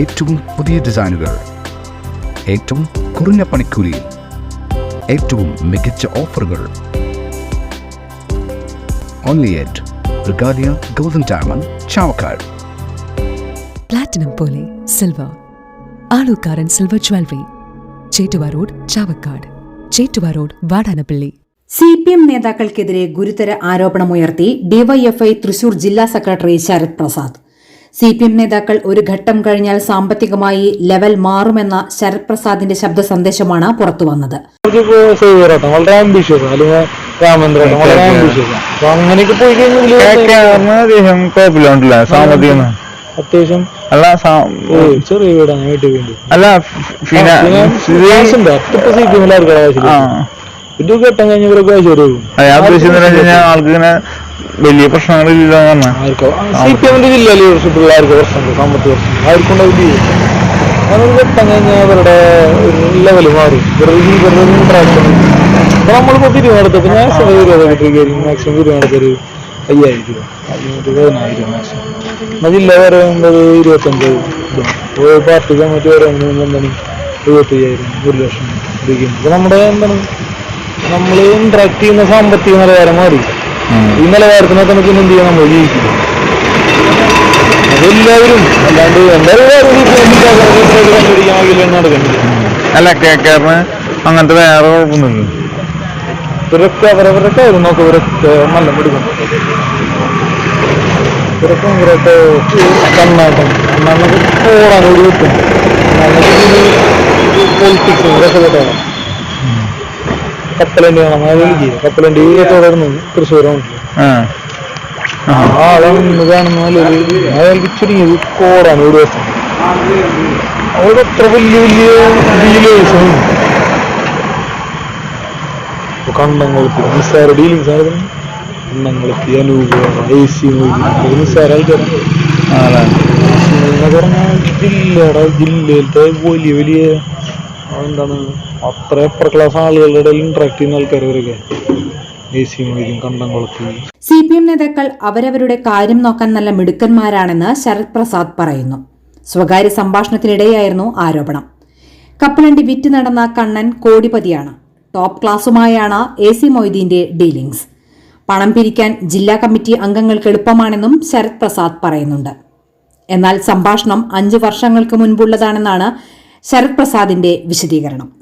ഏറ്റവും പുതിയ ഡിസൈനുകൾ ഏറ്റവും കുറഞ്ഞ പണിക്കൂലിയിൽ ഏറ്റവും മികച്ച ഓഫറുകൾ. Only at Regalia golden diamond Chavakkad platinum പോലെ silver Alukkaran silver jewellery Chettuva road Chavakkad Chettuva road Vadanappally. C P M നേതാക്കൾക്കെതിരെ ഗുരുതര ആരോപണമുയർത്തി ഡിവൈഎഫ്ഐ തൃശൂർ ജില്ലാ secretary Sarath Prasad. C P M നേതാക്കൾ ഒരു ഘട്ടം കഴിഞ്ഞാൽ സാമ്പത്തികമായി ലെവൽ മാറുമെന്ന ശരത് പ്രസാദിന്റെ ശബ്ദ സന്ദേശമാണ് പുറത്തുവന്നത് വന്നത് വളരെ ആംബിഷ്യസ് അല്ലെങ്കിൽ രാമേന്ദ്രേട്ടൻ വളരെ ആംബിഷ്യസ് അപ്പൊ അങ്ങനെയൊക്കെ പോയി കഴിഞ്ഞാൽ സാമ്പത്തികം അത്യാവശ്യം അല്ല സാ- ചെറിയ വീടാണ് വീട്ടിൽ വേണ്ടി. അല്ല ഫിനാൻസ് ഉണ്ട്. അപ്പൊ സി പി എമ്മിലാർക്കും ആ. ആവശ്യമില്ല ഘട്ടം ഞാൻ വെച്ച് കഴിഞ്ഞാൽ ആൾക്ക് ഇങ്ങനെ വലിയ പ്രശ്നങ്ങളില്ല എന്ന് സി പി എമ്മിന്റെ ജില്ലാ ലീഡർഷിപ്പ് പിള്ളേർക്ക് പ്രശ്നമുണ്ട് സാമ്പത്തിക പ്രശ്നം ആർക്കുണ്ടാവില്ല അതൊരു ഘട്ടം കഴിഞ്ഞാൽ അവരുടെ ലെവൽ മാറും. ഇവരുടെ ഈ ഇവരുടെ ഇൻട്രാക്ഷൻ അപ്പൊ നമ്മളിപ്പോ പിരിവെടുത്തപ്പോ ഞാൻ ഇരുപത് മാക്സിമം പിരിവെടുത്തൊരു അയ്യായിരം രൂപ അഞ്ഞൂറ് പതിനായിരം മാക്സിമം എന്നാ ജില്ല വരെ വരുമ്പോൾ ഇരുപത്തഞ്ച് ഒരു പാർട്ടി കമ്മിറ്റി എന്താണ്? ഒരു ലക്ഷം നമ്മുടെ എന്താണ്? നമ്മൾ ഇൻട്രാക്ട് ചെയ്യുന്ന സാമ്പത്തിക നിലവാരം മാറി. ഈ നിലവാരത്തിനൊക്കെ നമുക്ക് എന്ത് ചെയ്യാൻ നമ്മൾ ജീവിക്കും. അതെല്ലാവരും അല്ലാണ്ട് എന്തായാലും കണ്ടുപിടിക്കാൻ നടക്കുന്നില്ല അല്ല കേക്കാറിന് അങ്ങനത്തെ വേറെ കുഴപ്പമൊന്നുമില്ല. ഇവരൊക്കെ അവരവരൊക്കെ നോക്കും ഇവരൊക്കെ നല്ല പിടിക്കും ഇവരൊക്കെ ഇവരൊക്കെ കണ്ണാട്ടം. കണ്ണാട്ടം പോടാൻ ഒരു കിട്ടും പൊളിറ്റിക്സ് ഇവരൊക്കെ പോട്ടാണ് കപ്പലണ്ടി അതെനിക്ക് കപ്പലണ്ടി തുടർന്നു തൃശ്ശൂരാണ് ആളാണ് കാണുന്ന അയാൾക്ക് ചുരുങ്ങിയത് കോടാണ് ഒരു ദിവസം. അവിടെ എത്ര വലിയ വലിയ ഡീലേഴ്സാണ് കണ്ണങ്ങൾക്ക് നിസ്സാര ഡീലിങ്സ് ആണ് കണ്ണങ്ങൾക്ക് അനൂപ് എ സി നിസ്സാര ആൾക്കാരാണ്. പറഞ്ഞാൽ ജില്ലയുടെ ജില്ലയിലത്തെ വലിയ വലിയ എന്താണ് അത്ര അപ്പർ ക്ലാസ് ആളുകളുടെ ഇടയിൽ ഇന്ററാക്ട് ചെയ്യുന്ന ആൾക്കാർ കണ്ടംകുളത്ത് സി പി എം നേതാക്കൾ അവരവരുടെ കാര്യം നോക്കാൻ നല്ല മിടുക്കന്മാരാണെന്ന് ശരത് പ്രസാദ് പറയുന്നു. സ്വകാര്യ സംഭാഷണത്തിനിടെയായിരുന്നു ആരോപണം. കപ്പലണ്ടി വിറ്റ് നടന്ന കണ്ണൻ കോടിപതിയാണ്. ടോപ്പ് ക്ലാസുമായാണ് എ സി മൊയ്തീന്റെ ഡീലിംഗ്സ് പണം പിരിക്കാൻ ജില്ലാ കമ്മിറ്റി അംഗങ്ങൾക്ക് എളുപ്പമാണെന്നും ശരത് പ്രസാദ് പറയുന്നുണ്ട്. എന്നാൽ സംഭാഷണം അഞ്ച് വർഷങ്ങൾക്ക് മുൻപുള്ളതാണെന്നാണ് ശരത് പ്രസാദിന്റെ വിശദീകരണം.